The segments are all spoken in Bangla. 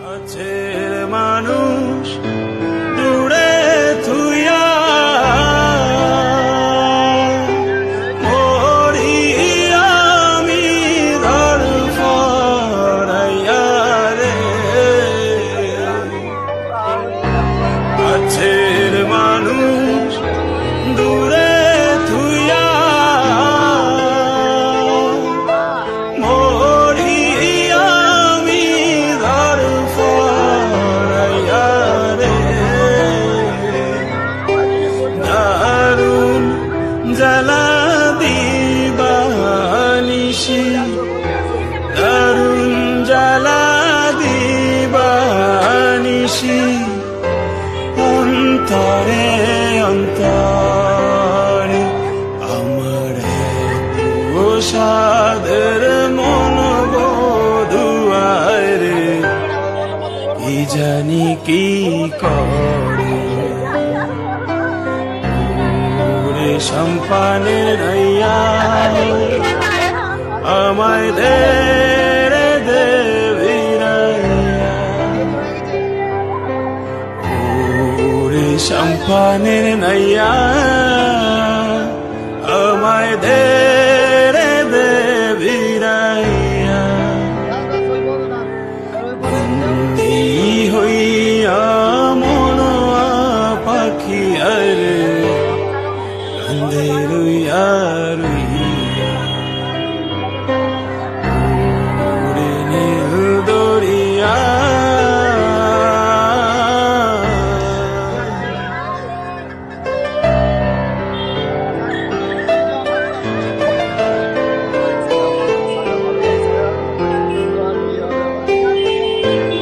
কাছের মানুষ দূরে থুইয়া। মরি আমি ধরফরাইয়া রে। কাছের দিবানিশি অন্তরে অন্তরে আমার সাদের মন বধুয়ায় রে। কি জানি কি করে? সম্পানের আমায় দে সম্পানের নাইয়া আমায় দে রে দেবীরাইয়া বন্দি হইয়া মনোয়া পাখি আরে কান্দে রুইয়া রুইয়া। হইয়া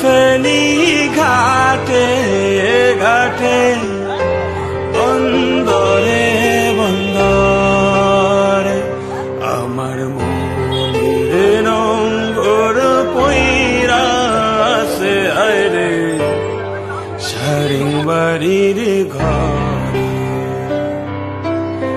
ফেলি ঘাটে ঘাটে বন্দরে বন্দরে। আমার মনে নোংর পইরা আছে আরে সারিং বাড়ির ঘর।